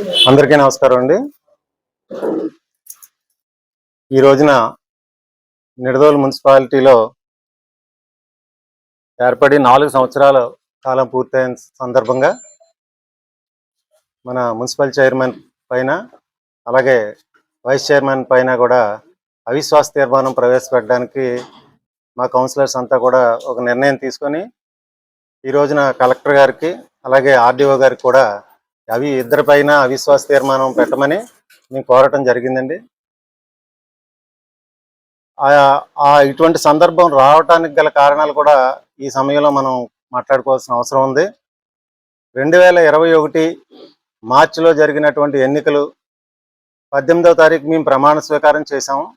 అందరికీ నమస్కారం అండి. ఈ రోజున నిడదోలు మున్సిపాలిటీలో ఏర్పడి నాలుగు సంవత్సరాల కాలం పూర్తయిన సందర్భంగా మన మున్సిపల్ చైర్మన్ పైన అలాగే వైస్ చైర్మన్ పైన కూడా అవిశ్వాస తీర్మానం ప్రవేశపెట్టడానికి మా కౌన్సిలర్స్ అంతా కూడా ఒక నిర్ణయం తీసుకొని ఈ రోజున కలెక్టర్ గారికి అలాగే ఆర్డీఓ గారికి కూడా అవి ఇద్దరి పైన అవిశ్వాస తీర్మానం పెట్టమని మేము కోరటం జరిగిందండి. ఆ- ఇటువంటి సందర్భం రావటానికి గల కారణాలు కూడా ఈ సమయంలో మనం మాట్లాడుకోవాల్సిన అవసరం ఉంది. రెండు వేల ఇరవై ఒకటి మార్చిలో జరిగినటువంటి ఎన్నికలు పద్దెనిమిదవ తారీఖు మేము ప్రమాణ స్వీకారం చేశాము.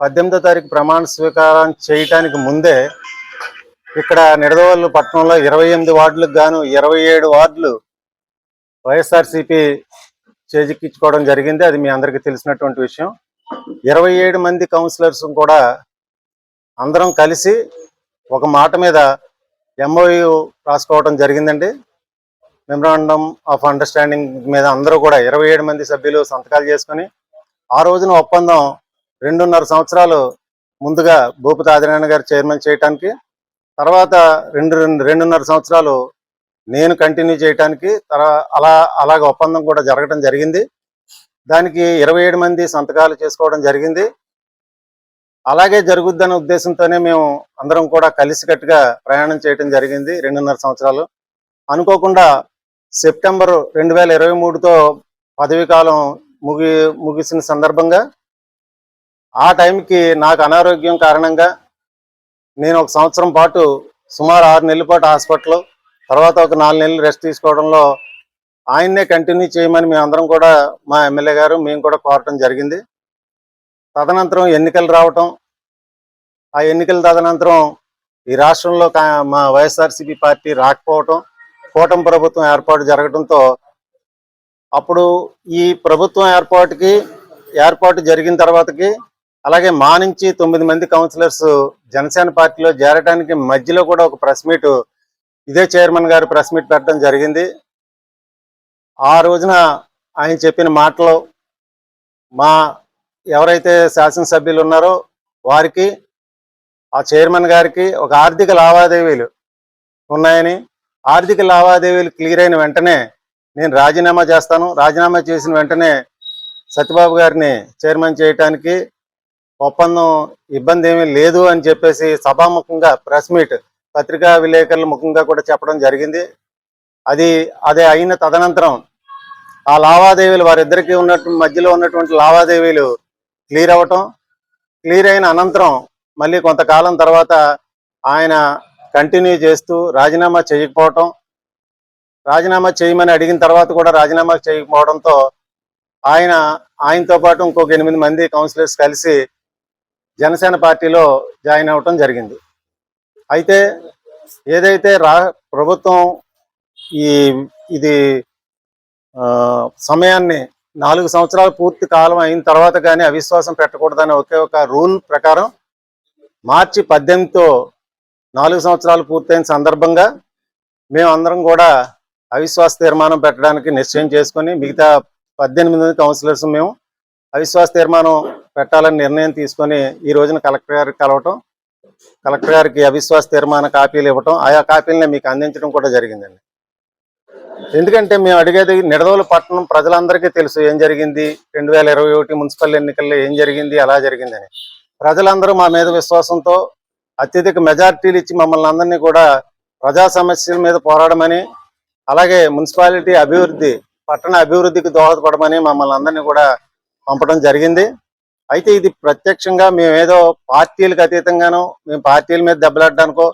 పద్దెనిమిదో తారీఖు ప్రమాణ స్వీకారం చేయటానికి ముందే ఇక్కడ నిడదవల్లు పట్టణంలో ఇరవై ఎనిమిది వార్డులకు గాను ఇరవై ఏడు వార్డులు వైఎస్ఆర్సీపీ చేజిక్కించుకోవడం జరిగింది. అది మీ అందరికీ తెలిసినటువంటి విషయం. ఇరవై ఏడు మంది కౌన్సిలర్స్ కూడా అందరం కలిసి ఒక మాట మీద ఎంఓయు రాసుకోవడం జరిగిందండి. మెమరాండం ఆఫ్ అండర్స్టాండింగ్ మీద అందరూ కూడా ఇరవై ఏడు మంది సభ్యులు సంతకాలు చేసుకొని ఆ రోజున ఒప్పందం రెండున్నర సంవత్సరాలు ముందుగా భూపతి ఆదినారాయణ గారు చైర్మన్ చేయటానికి తర్వాత రెండు రెండు రెండున్నర సంవత్సరాలు నేను కంటిన్యూ చేయటానికి తర్వా అలా అలాగ ఒప్పందం కూడా జరగడం జరిగింది. దానికి ఇరవై ఏడు మంది సంతకాలు చేసుకోవడం జరిగింది. అలాగే జరుగుద్దనే ఉద్దేశంతోనే మేము అందరం కూడా కలిసికట్టుగా ప్రయాణం చేయడం జరిగింది రెండున్నర సంవత్సరాలు. అనుకోకుండా సెప్టెంబర్ రెండు వేల ఇరవై మూడుతో పదవీ కాలం ముగి ముగిసిన సందర్భంగా ఆ టైంకి నాకు అనారోగ్యం కారణంగా నేను ఒక సంవత్సరం పాటు సుమారు ఆరు నెలల పాటు హాస్పిటల్ తర్వాత ఒక నాలుగు నెలలు రెస్ట్ తీసుకోవడంలో ఆయన్నే కంటిన్యూ చేయమని మేము అందరం కూడా మా ఎమ్మెల్యే గారు మేము కూడా కోరటం జరిగింది. తదనంతరం ఎన్నికలు రావటం ఆ ఎన్నికల తదనంతరం ఈ రాష్ట్రంలో మా వైఎస్ఆర్సీపీ పార్టీ రాకపోవటం కూటమి ప్రభుత్వం ఏర్పాటు జరగడంతో అప్పుడు ఈ ప్రభుత్వం ఏర్పాటుకి ఏర్పాటు జరిగిన తర్వాతకి అలాగే మా నుంచి తొమ్మిది మంది కౌన్సిలర్స్ జనసేన పార్టీలో చేరడానికి మధ్యలో కూడా ఒక ప్రెస్ మీట్ ఇదే చైర్మన్ గారు ప్రెస్ మీట్ పెట్టడం జరిగింది. ఆ రోజున ఆయన చెప్పిన మాటలు మా ఎవరైతే శాసనసభ్యులు ఉన్నారో వారికి ఆ చైర్మన్ గారికి ఒక ఆర్థిక లావాదేవీలు ఉన్నాయని ఆర్థిక లావాదేవీలు క్లియర్ అయిన వెంటనే నేను రాజీనామా చేస్తాను. రాజీనామా చేసిన వెంటనే సత్యబాబు గారిని చైర్మన్ చేయటానికి ఒప్పందం ఇబ్బంది ఏమీ లేదు అని చెప్పేసి సభాముఖంగా ప్రెస్ మీట్ పత్రికా విలేకరుల ముఖంగా కూడా చెప్పడం జరిగింది. అది అదే అయిన తదనంతరం ఆ లావాదేవీలు వారిద్దరికి ఉన్నట్టు మధ్యలో ఉన్నటువంటి లావాదేవీలు క్లియర్ అవ్వటం క్లియర్ అయిన అనంతరం మళ్ళీ కొంతకాలం తర్వాత ఆయన కంటిన్యూ చేస్తూ రాజీనామా చేయకపోవటం రాజీనామా చేయమని అడిగిన తర్వాత కూడా రాజీనామా చేయకపోవడంతో ఆయన ఆయనతో పాటు ఇంకొక ఎనిమిది మంది కౌన్సిలర్స్ కలిసి జనసేన పార్టీలో జాయిన్ అవ్వటం జరిగింది. అయితే ఏదైతే రా ప్రభుత్వం ఈ ఇది సమయాన్ని నాలుగు సంవత్సరాలు పూర్తి కాలం అయిన తర్వాత కానీ అవిశ్వాసం పెట్టకూడదనే ఒకే ఒక రూల్ ప్రకారం మార్చి పద్దెనిమిదితో నాలుగు సంవత్సరాలు పూర్తయిన సందర్భంగా మేము అందరం కూడా అవిశ్వాస తీర్మానం పెట్టడానికి నిశ్చయం చేసుకొని మిగతా పద్దెనిమిది కౌన్సిలర్స్ మేము అవిశ్వాస తీర్మానం పెట్టాలని నిర్ణయం తీసుకొని ఈ రోజున కలెక్టర్ గారికి కలవటం కలెక్టర్ గారికి అవిశ్వాస తీర్మాన కాపీలు ఇవ్వటం ఆయా కాపీలని మీకు అందించడం కూడా జరిగిందండి. ఎందుకంటే మేము అడిగేది నిడదవోలు పట్టణం ప్రజలందరికీ తెలుసు ఏం జరిగింది రెండు వేల ఇరవై ఒకటి మున్సిపల్ ఎన్నికల్లో ఏం జరిగింది అలా జరిగిందని. ప్రజలందరూ మా మీద విశ్వాసంతో అత్యధిక మెజార్టీలు ఇచ్చి మమ్మల్ని అందరినీ కూడా ప్రజా సమస్యల మీద పోరాడమని అలాగే మున్సిపాలిటీ అభివృద్ధి పట్టణ అభివృద్ధికి దోహదపడమని మమ్మల్ని అందరినీ కూడా పంపడం జరిగింది. అయితే ఇది ప్రత్యక్షంగా మేమేదో పార్టీలకు అతీతంగానో మేము పార్టీల మీద దెబ్బలాడడానికో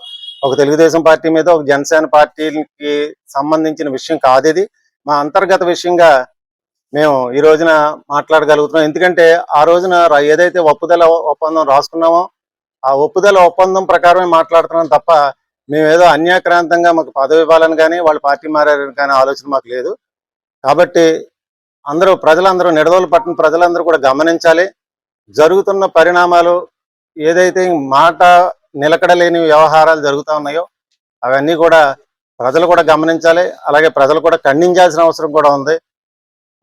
ఒక తెలుగుదేశం పార్టీ మీద ఒక జనసేన పార్టీకి సంబంధించిన విషయం కాదు ఇది. మా అంతర్గత విషయంగా మేము ఈ రోజున మాట్లాడగలుగుతున్నాం. ఎందుకంటే ఆ రోజున ఏదైతే ఒప్పుదల ఒప్పందం రాసుకున్నామో ఆ ఒప్పుదల ఒప్పందం ప్రకారమే మాట్లాడుతున్నాం తప్ప మేమేదో అన్యాక్రాంతంగా మాకు పదవి ఇవ్వాలని కానీ వాళ్ళు పార్టీ మారారని కానీ ఆలోచన మాకు లేదు. కాబట్టి అందరూ ప్రజలందరూ నిడదోలు పట్టిన ప్రజలందరూ కూడా గమనించాలి. జరుగుతున్న పరిణామాలు ఏదైతే మాట నిలకడలేని వ్యవహారాలు జరుగుతూ ఉన్నాయో అవన్నీ కూడా ప్రజలు కూడా గమనించాలి అలాగే ప్రజలు కూడా ఖండించాల్సిన అవసరం కూడా ఉంది.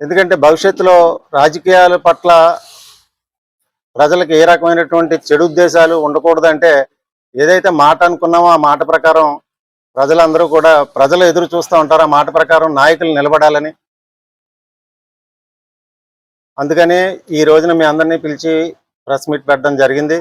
ఎందుకంటే భవిష్యత్తులో రాజకీయాల పట్ల ప్రజలకు ఏ రకమైనటువంటి చెడు ఉద్దేశాలు ఉండకూడదంటే ఏదైతే మాట అనుకున్నామో ఆ మాట ప్రకారం ప్రజలందరూ కూడా ప్రజలు ఎదురు చూస్తూ ఉంటారు ఆ మాట ప్రకారం నాయకులు నిలబడాలని అందుకని ఈ రోజున మీ అందరినీ పిలిచి ప్రెస్ మీట్ పెట్టడం జరిగింది.